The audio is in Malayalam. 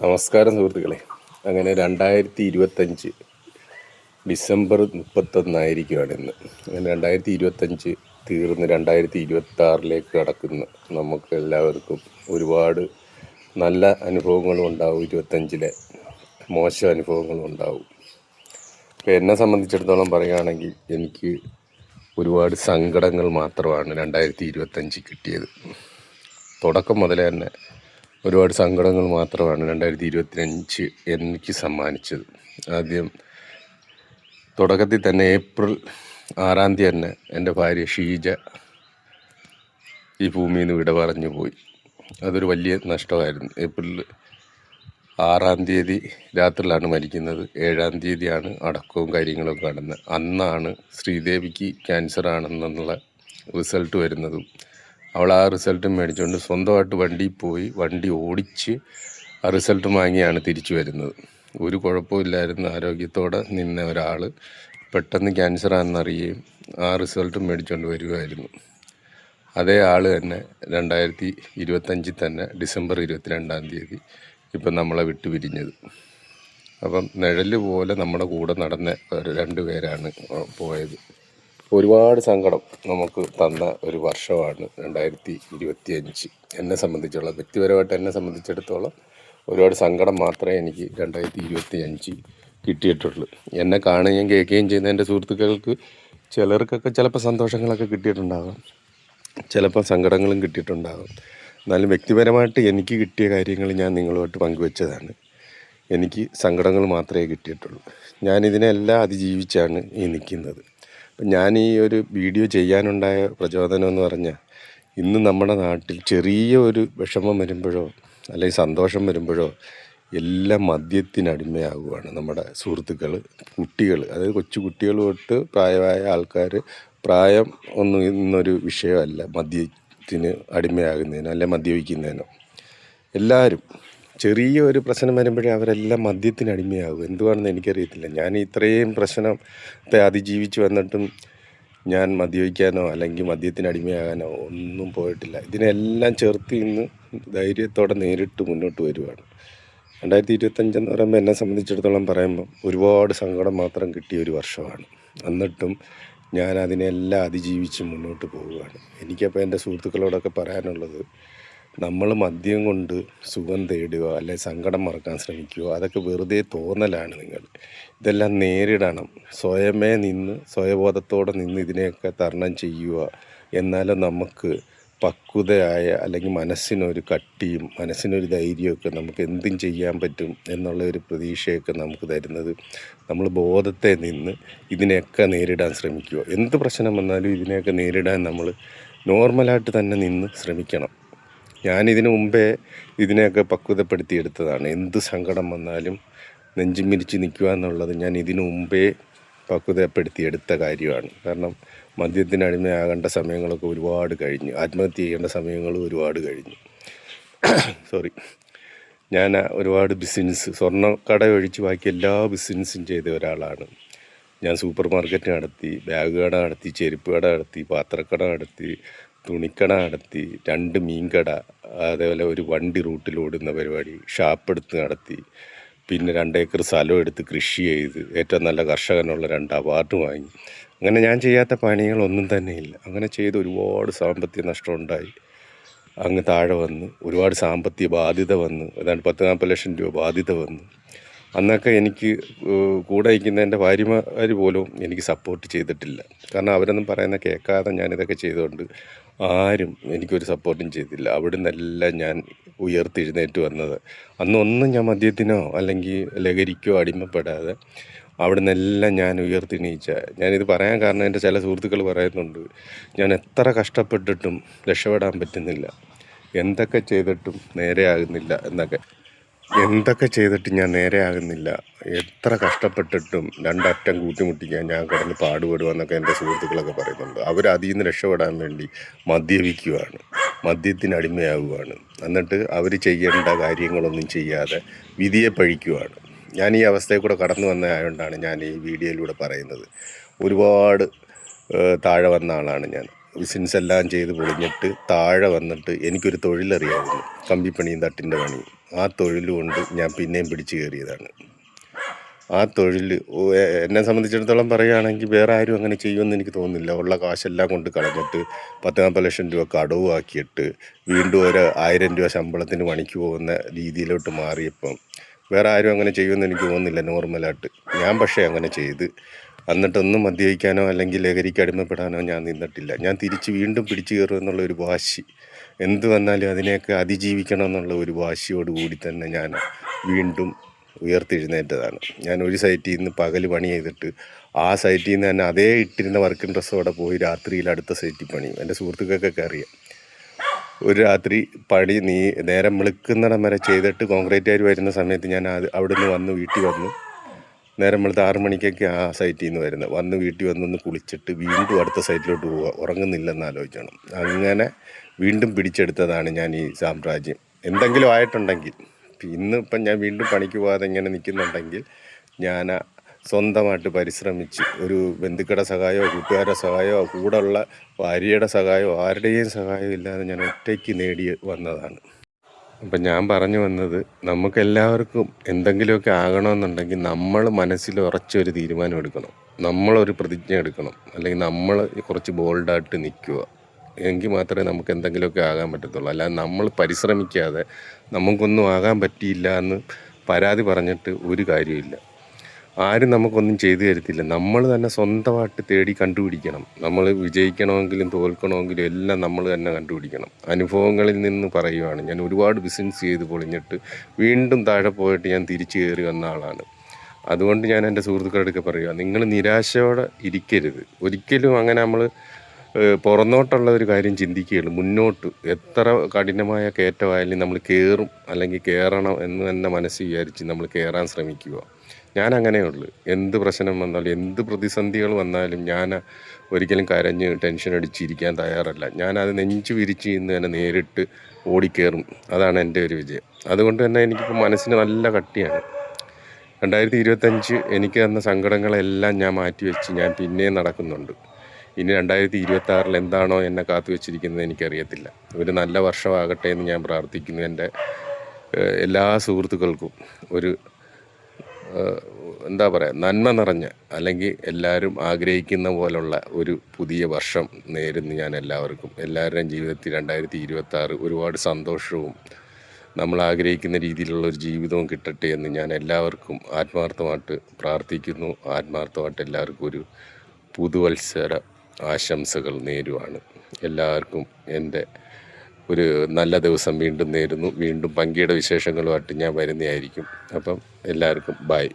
നമസ്കാരം സുഹൃത്തുക്കളെ. അങ്ങനെ രണ്ടായിരത്തി ഇരുപത്തഞ്ച് ഡിസംബർ മുപ്പത്തൊന്നായിരിക്കുകയാണ് ഇന്ന്. അങ്ങനെ രണ്ടായിരത്തി ഇരുപത്തഞ്ച് തീർന്ന് രണ്ടായിരത്തി ഇരുപത്തി ആറിലേക്ക് കടക്കുന്ന. നമുക്ക് എല്ലാവർക്കും ഒരുപാട് നല്ല അനുഭവങ്ങളും ഉണ്ടാവും. ഇരുപത്തഞ്ചിലെ മോശം അനുഭവങ്ങളും ഉണ്ടാവും. ഇപ്പം എന്നെ സംബന്ധിച്ചിടത്തോളം പറയുകയാണെങ്കിൽ എനിക്ക് ഒരുപാട് സങ്കടങ്ങൾ മാത്രമാണ് രണ്ടായിരത്തി ഇരുപത്തഞ്ച് കിട്ടിയത്. തുടക്കം മുതലേ തന്നെ ഒരുപാട് സങ്കടങ്ങൾ മാത്രമാണ് രണ്ടായിരത്തി ഇരുപത്തിയഞ്ച് എനിക്ക് സമ്മാനിച്ചത്. ആദ്യം തുടക്കത്തിൽ തന്നെ ഏപ്രിൽ ആറാം തീയതി തന്നെ എന്റെ ഭാര്യ ഷീജ ഈ ഭൂമിയിൽ നിന്ന് വിട പറഞ്ഞു പോയി. അതൊരു വലിയ നഷ്ടമായിരുന്നു. ഏപ്രിൽ ആറാം തീയതി രാത്രിയിലാണ് മരിക്കുന്നത്. ഏഴാം തീയതിയാണ് അടക്കവും കാര്യങ്ങളൊക്കെ നടന്നത്. അന്നാണ് ശ്രീദേവിക്ക് ക്യാൻസർ ആണെന്നുള്ള റിസൾട്ട് വരുന്നതും അവൾ ആ റിസൾട്ട് മേടിച്ചുകൊണ്ട് സ്വന്തമായിട്ട് വണ്ടി പോയി വണ്ടി ഓടിച്ച് ആ റിസൾട്ട് വാങ്ങിയാണ് തിരിച്ചു വരുന്നത്. ഒരു കുഴപ്പമില്ലായിരുന്നു ആരോഗ്യത്തോടെ നിന്ന ഒരാൾ പെട്ടെന്ന് ക്യാൻസർ ആണെന്നറിയുകയും ആ റിസൾട്ട് മേടിച്ചുകൊണ്ട് വരികയായിരുന്നു അതേ ആൾ തന്നെ രണ്ടായിരത്തി ഇരുപത്തഞ്ചിൽ തന്നെ ഡിസംബർ ഇരുപത്തിരണ്ടാം തീയതി ഇപ്പം നമ്മളെ വിട്ടു പിരിഞ്ഞത്. അപ്പം നിഴൽ പോലെ നമ്മുടെ കൂടെ നടന്ന രണ്ട് പേരാണ് പോയത്. ഒരുപാട് സങ്കടം നമുക്ക് തന്ന ഒരു വർഷമാണ് രണ്ടായിരത്തി ഇരുപത്തി അഞ്ച് എന്നെ സംബന്ധിച്ചുള്ള വ്യക്തിപരമായിട്ട് എന്നെ സംബന്ധിച്ചിടത്തോളം ഒരുപാട് സങ്കടം മാത്രമേ എനിക്ക് രണ്ടായിരത്തി ഇരുപത്തി അഞ്ച് കിട്ടിയിട്ടുള്ളൂ. എന്നെ കാണുകയും കേൾക്കുകയും ചെയ്യുന്ന എന്റെ സുഹൃത്തുക്കൾക്ക് ചിലർക്കൊക്കെ ചിലപ്പോൾ സന്തോഷങ്ങളൊക്കെ കിട്ടിയിട്ടുണ്ടാകാം ചിലപ്പോൾ സങ്കടങ്ങളും കിട്ടിയിട്ടുണ്ടാകും എന്നാലും വ്യക്തിപരമായിട്ട് എനിക്ക് കിട്ടിയ കാര്യങ്ങൾ ഞാൻ നിങ്ങളുമായിട്ട് പങ്കുവെച്ചതാണ്. എനിക്ക് സങ്കടങ്ങൾ മാത്രമേ കിട്ടിയിട്ടുള്ളൂ. ഞാനിതിനെല്ലാം അതിജീവിച്ചാണ് ഈ നിൽക്കുന്നത്. ഞാൻ ഈ ഒരു വീഡിയോ ചെയ്യാനുണ്ടായ പ്രചോദനം എന്ന് പറഞ്ഞാൽ ഇന്ന് നമ്മുടെ നാട്ടിൽ ചെറിയ ഒരു വിഷമം വരുമ്പോഴോ അല്ലെങ്കിൽ സന്തോഷം വരുമ്പോഴോ എല്ലാം മദ്യത്തിനടിമയാകുകയാണ് നമ്മുടെ സുഹൃത്തുക്കൾ കുട്ടികൾ. അതായത് കൊച്ചു കുട്ടികൾ തൊട്ട് പ്രായമായ ആൾക്കാർ പ്രായം ഒന്നും ഇന്നൊരു വിഷയമല്ല മദ്യത്തിന് അടിമയാകുന്നതിനോ അല്ലെ മദ്യപിക്കുന്നതിനോ. എല്ലാവരും ചെറിയ ഒരു പ്രശ്നം വരുമ്പോഴേ അവരെല്ലാം മദ്യത്തിന് അടിമയാകും. എന്തുവാണെന്ന് എനിക്കറിയത്തില്ല. ഞാൻ ഇത്രയും പ്രശ്നത്തെ അതിജീവിച്ച് വന്നിട്ടും ഞാൻ മദ്യപിക്കാനോ അല്ലെങ്കിൽ മദ്യത്തിന് അടിമയാകാനോ ഒന്നും പോയിട്ടില്ല. ഇതിനെല്ലാം ചേർത്ത് ഇന്ന് ധൈര്യത്തോടെ നേരിട്ട് മുന്നോട്ട് വരുവാണ്. രണ്ടായിരത്തി ഇരുപത്തഞ്ചെന്ന് പറയുമ്പോൾ എന്നെ സംബന്ധിച്ചിടത്തോളം പറയുമ്പോൾ ഒരുപാട് സങ്കടം മാത്രം കിട്ടിയ ഒരു വർഷമാണ്. എന്നിട്ടും ഞാൻ അതിനെല്ലാം അതിജീവിച്ച് മുന്നോട്ട് പോവുകയാണ്. എനിക്കപ്പോൾ എന്റെ സുഹൃത്തുക്കളോടൊക്കെ പറയാനുള്ളത് നമ്മൾ മദ്യം കൊണ്ട് സുഖം തേടുക അല്ലെ സങ്കടം മറക്കാൻ ശ്രമിക്കുക അതൊക്കെ വെറുതെ തോന്നലാണ് നിങ്ങൾ. ഇതെല്ലാം നേരിടണം. സ്വയമേ നിന്ന് സ്വയബോധത്തോടെ നിന്ന് ഇതിനെയൊക്കെ തരണം ചെയ്യുക. എന്നാലും നമുക്ക് പക്വതയായ അല്ലെങ്കിൽ മനസ്സിനൊരു കട്ടിയും മനസ്സിനൊരു ധൈര്യമൊക്കെ നമുക്ക് എന്തും ചെയ്യാൻ പറ്റും എന്നുള്ള ഒരു പ്രതീക്ഷയൊക്കെ നമുക്ക് തരുന്നത് നമ്മൾ ബോധത്തെ നിന്ന് ഇതിനെയൊക്കെ നേരിടാൻ ശ്രമിക്കുക. എന്ത് പ്രശ്നം വന്നാലും ഇതിനെയൊക്കെ നേരിടാൻ നമ്മൾ നോർമലായിട്ട് തന്നെ നിന്ന് ശ്രമിക്കണം. ഞാനിതിനു മുമ്പേ ഇതിനെയൊക്കെ പക്വതപ്പെടുത്തിയെടുത്തതാണ്. എന്ത് സങ്കടം വന്നാലും നെഞ്ചുമിരിച്ച് നിൽക്കുക എന്നുള്ളത് ഞാൻ ഇതിനു മുമ്പേ പക്വതപ്പെടുത്തിയെടുത്ത കാര്യമാണ്. കാരണം മദ്യത്തിന് അടിമയാകേണ്ട സമയങ്ങളൊക്കെ ഒരുപാട് കഴിഞ്ഞു. ആത്മഹത്യ ചെയ്യേണ്ട സമയങ്ങളും ഒരുപാട് കഴിഞ്ഞു. സോറി ഞാൻ ഒരുപാട് ബിസിനസ് സ്വർണക്കട ഒഴിച്ച് ബാക്കി എല്ലാ ബിസിനസ്സും ചെയ്ത ഒരാളാണ്. ഞാൻ സൂപ്പർ മാർക്കറ്റ് നടത്തി ബാഗ് കട നടത്തി ചെരുപ്പ് കട നടത്തി പാത്രക്കട നടത്തി തുണിക്കട നടത്തി രണ്ട് മീൻകട അതേപോലെ ഒരു വണ്ടി റൂട്ടിൽ ഓടുന്ന പരിപാടി ഷാപ്പ് എടുത്ത് നടത്തി പിന്നെ രണ്ട് ഏക്കർ സ്ഥലം എടുത്ത് കൃഷി ചെയ്ത് ഏറ്റവും നല്ല കർഷകനുള്ള രണ്ട് അവാർഡ് വാങ്ങി. അങ്ങനെ ഞാൻ ചെയ്യാത്ത പണികളൊന്നും തന്നെ ഇല്ല. അങ്ങനെ ചെയ്ത് ഒരുപാട് സാമ്പത്തിക നഷ്ടം ഉണ്ടായി. അങ്ങ് താഴെ വന്ന് ഒരുപാട് സാമ്പത്തിക ബാധ്യത വന്ന് ഏതാണ്ട് പത്ത് നാൽപ്പത് ലക്ഷം രൂപ ബാധ്യത വന്നു അന്നൊക്കെ എനിക്ക് കൂടെ ഇരിക്കുന്ന എന്റെ ഭാര്യമാർ പോലും എനിക്ക് സപ്പോർട്ട് ചെയ്തിട്ടില്ല. കാരണം അവരൊന്നും പറയുന്ന കേൾക്കാതെ ഞാനിതൊക്കെ ചെയ്തുകൊണ്ട് ആരും എനിക്കൊരു സപ്പോർട്ടും ചെയ്തില്ല. അവിടെ നിന്നെല്ലാം ഞാൻ ഉയർത്തെഴുന്നേറ്റ് വന്നത്. അന്നൊന്നും ഞാൻ മദ്യത്തിനോ അല്ലെങ്കിൽ ലഹരിക്കോ അടിമപ്പെടാതെ അവിടെ നിന്നെല്ലാം ഞാൻ ഉയർത്തെണീച്ച. ഞാനിത് പറയാൻ കാരണം എന്റെ ചില സുഹൃത്തുക്കൾ പറയുന്നുണ്ട് ഞാൻ എത്ര കഷ്ടപ്പെട്ടിട്ടും രക്ഷപ്പെടാൻ പറ്റുന്നില്ല. എന്തൊക്കെ ചെയ്തിട്ടും നേരെയാകുന്നില്ല എന്നൊക്കെ. എന്തൊക്കെ ചെയ്തിട്ട് ഞാൻ നേരെയാകുന്നില്ല എത്ര കഷ്ടപ്പെട്ടിട്ടും രണ്ടറ്റം കൂട്ടിമുട്ടിക്കാൻ ഞാൻ കിടന്ന് പാടുപെടുമെന്നൊക്കെ എന്റെ സുഹൃത്തുക്കളൊക്കെ പറയുന്നുണ്ട്. അവർ അതിൽ നിന്ന് രക്ഷപ്പെടാൻ വേണ്ടി മദ്യപിക്കുകയാണ് മദ്യത്തിന് അടിമയാവുകയാണ് എന്നിട്ട് അവർ ചെയ്യേണ്ട കാര്യങ്ങളൊന്നും ചെയ്യാതെ വിധിയെ പഴിക്കുകയാണ് ഞാൻ ഈ അവസ്ഥയിൽ കൂടെ കടന്നു വന്നതായതുകൊണ്ടാണ് ഞാൻ ഈ വീഡിയോയിലൂടെ പറയുന്നത്. ഒരുപാട് താഴെ വന്ന ആളാണ് ഞാൻ. ബിസിനസ് എല്ലാം ചെയ്ത് പൊളിഞ്ഞിട്ട് താഴെ വന്നിട്ട് എനിക്കൊരു തൊഴിലറിയായിരുന്നു. കമ്പിപ്പണിയും തട്ടിന്റെ പണിയും. ആ തൊഴിൽ കൊണ്ട് ഞാൻ പിന്നെയും പിടിച്ചു കയറിയതാണ്. ആ തൊഴിൽ എന്നെ സംബന്ധിച്ചിടത്തോളം പറയുകയാണെങ്കിൽ വേറെ ആരും അങ്ങനെ ചെയ്യുമെന്ന് എനിക്ക് തോന്നുന്നില്ല. ഉള്ള കാശെല്ലാം കൊണ്ട് കളഞ്ഞിട്ട് പത്ത് നാൽപ്പത് ലക്ഷം രൂപ കടവുമാക്കിയിട്ട് വീണ്ടും ഒരു ആയിരം രൂപ ശമ്പളത്തിന് പണിക്ക് പോകുന്ന രീതിയിലോട്ട് മാറിയപ്പം വേറെ ആരും അങ്ങനെ ചെയ്യുമെന്ന് എനിക്ക് തോന്നുന്നില്ല നോർമലായിട്ട് ഞാൻ പക്ഷേ അങ്ങനെ ചെയ്ത് എന്നിട്ടൊന്നും മദ്യപിക്കാനോ അല്ലെങ്കിൽ ലഹരിക്ക് അടിമപ്പെടാനോ ഞാൻ നിന്നിട്ടില്ല. ഞാൻ തിരിച്ച് വീണ്ടും പിടിച്ചു കയറും എന്നുള്ള ഒരു വാശി. എന്ത് വന്നാലും അതിനെയൊക്കെ അതിജീവിക്കണം എന്നുള്ള ഒരു വാശിയോട് കൂടി തന്നെ ഞാൻ വീണ്ടും ഉയർത്തെഴുന്നേറ്റതാണ്. ഞാൻ ഒരു സൈറ്റിൽ നിന്ന് പകൽ പണി ചെയ്തിട്ട് ആ സൈറ്റിൽ നിന്ന് തന്നെ അതേ ഇട്ടിരുന്ന വർക്കിംഗ് ഡ്രസ്സോടെ പോയി രാത്രിയിൽ അടുത്ത സൈറ്റിൽ പണിയും. എന്റെ സുഹൃത്തുക്കൾക്കൊക്കെ അറിയാം. ഒരു രാത്രി പണി നീ നേരം വെളുക്കുന്നിടം വരെ ചെയ്തിട്ട് കോൺക്രീറ്റുകാർ വരുന്ന സമയത്ത് ഞാൻ അത് അവിടെ നിന്ന് വന്ന് വീട്ടിൽ വന്നു. നേരം വെളുത്ത് ആറു മണിക്കൊക്കെ ആ സൈറ്റിൽ നിന്ന് വരുന്നത് വന്ന് വീട്ടിൽ വന്നൊന്ന് കുളിച്ചിട്ട് വീണ്ടും അടുത്ത സൈറ്റിലോട്ട് പോവുക ഉറങ്ങുന്നില്ലെന്ന് ആലോചിക്കണം. അങ്ങനെ വീണ്ടും പിടിച്ചെടുത്തതാണ് ഞാൻ ഈ സാമ്രാജ്യം. എന്തെങ്കിലും ആയിട്ടുണ്ടെങ്കിൽ ഇന്ന് ഇപ്പം ഞാൻ വീണ്ടും പണിക്ക് പോകാതെ ഇങ്ങനെ നിൽക്കുന്നുണ്ടെങ്കിൽ ഞാൻ സ്വന്തമായിട്ട് പരിശ്രമിച്ച് ഒരു ബന്ധുക്കളുടെ സഹായമോ കൂട്ടുകാരുടെ സഹായമോ കൂടെയുള്ള ഭാര്യയുടെ സഹായമോ ആരുടെയും സഹായമോ ഇല്ലാതെ ഞാൻ ഒറ്റയ്ക്ക് നേടി വന്നതാണ്. അപ്പം ഞാൻ പറഞ്ഞു വന്നത് നമുക്കെല്ലാവർക്കും എന്തെങ്കിലുമൊക്കെ ആകണമെന്നുണ്ടെങ്കിൽ നമ്മൾ മനസ്സിൽ ഉറച്ചൊരു തീരുമാനം എടുക്കണം. നമ്മളൊരു പ്രതിജ്ഞ എടുക്കണം. അല്ലെങ്കിൽ നമ്മൾ കുറച്ച് ബോൾഡായിട്ട് നിൽക്കുക. എങ്കിൽ മാത്രമേ നമുക്ക് എന്തെങ്കിലുമൊക്കെ ആകാൻ പറ്റത്തുള്ളൂ. അല്ലാതെ നമ്മൾ പരിശ്രമിക്കാതെ നമുക്കൊന്നും ആകാൻ പറ്റിയില്ല എന്ന് പരാതി പറഞ്ഞിട്ട് ഒരു കാര്യമില്ല ആരും നമുക്കൊന്നും ചെയ്തു തരത്തില്ല. നമ്മൾ തന്നെ സ്വന്തമായിട്ട് തേടി കണ്ടുപിടിക്കണം. നമ്മൾ വിജയിക്കണമെങ്കിലും തോൽക്കണമെങ്കിലും എല്ലാം നമ്മൾ തന്നെ കണ്ടുപിടിക്കണം. അനുഭവങ്ങളിൽ നിന്ന് പറയുവാണ്. ഞാൻ ഒരുപാട് ബിസിനസ് ചെയ്ത് പൊളിഞ്ഞിട്ട് വീണ്ടും താഴെ പോയിട്ട് ഞാൻ തിരിച്ചു കയറി വന്ന ആളാണ്. അതുകൊണ്ട് ഞാൻ എന്റെ സുഹൃത്തുക്കളോടൊക്കെ പറയുക നിങ്ങൾ നിരാശയോടെ ഇരിക്കരുത്. ഒരിക്കലും അങ്ങനെ നമ്മൾ പുറന്നോട്ടുള്ള ഒരു കാര്യം ചിന്തിക്കുകയുള്ളൂ. മുന്നോട്ട് എത്ര കഠിനമായ കയറ്റമായാലും നമ്മൾ കയറും അല്ലെങ്കിൽ കയറണം എന്ന് തന്നെ മനസ്സ് വിചാരിച്ച് നമ്മൾ കയറാൻ ശ്രമിക്കുക. ഞാൻ അങ്ങനെയുള്ളൂ എന്ത് പ്രശ്നം വന്നാലും എന്ത് പ്രതിസന്ധികൾ വന്നാലും ഞാൻ ഒരിക്കലും കരഞ്ഞ് ടെൻഷൻ അടിച്ചിരിക്കാൻ തയ്യാറല്ല. ഞാനത് നെഞ്ചു വിരിച്ച് ഇന്ന് തന്നെ നേരിട്ട് ഓടിക്കേറും. അതാണ് എന്റെ ഒരു വിജയം. അതുകൊണ്ട് തന്നെ എനിക്കിപ്പോൾ മനസ്സിന് നല്ല കട്ടിയാണ്. രണ്ടായിരത്തി ഇരുപത്തഞ്ച് എനിക്ക് തന്ന സങ്കടങ്ങളെല്ലാം ഞാൻ മാറ്റി വെച്ച് ഞാൻ പിന്നെയും നടക്കുന്നുണ്ട്. ഇനി രണ്ടായിരത്തി ഇരുപത്തി ആറിൽ എന്താണോ എന്നെ കാത്തു വെച്ചിരിക്കുന്നത് എനിക്കറിയത്തില്ല. ഒരു നല്ല വർഷമാകട്ടെ എന്ന് ഞാൻ പ്രാർത്ഥിക്കുന്നു എന്റെ എല്ലാ സുഹൃത്തുക്കൾക്കും. ഒരു എന്താ പറയുക നന്മ നിറഞ്ഞ അല്ലെങ്കിൽ എല്ലാവരും ആഗ്രഹിക്കുന്ന പോലുള്ള ഒരു പുതിയ വർഷം നേരുന്നു ഞാൻ എല്ലാവർക്കും. എല്ലാവരുടെയും ജീവിതത്തിൽ രണ്ടായിരത്തി ഇരുപത്തി ആറ് ഒരുപാട് സന്തോഷവും നമ്മൾ ആഗ്രഹിക്കുന്ന രീതിയിലുള്ള ഒരു ജീവിതവും കിട്ടട്ടെ എന്ന് ഞാൻ എല്ലാവർക്കും ആത്മാർത്ഥമായിട്ട് പ്രാർത്ഥിക്കുന്നു. ആത്മാർത്ഥമായിട്ട് എല്ലാവർക്കും ഒരു പുതുവത്സര ആശംസകൾ നേരുവാണ്. എല്ലാവർക്കും എന്റെ ഒരു നല്ല ദിവസം വീണ്ടും നേരുന്നു. വീണ്ടും പങ്കിയുടെ വിശേഷങ്ങളുമായിട്ട് ഞാൻ വരുന്നതായിരിക്കും. അപ്പം എല്ലാവർക്കും ബായ്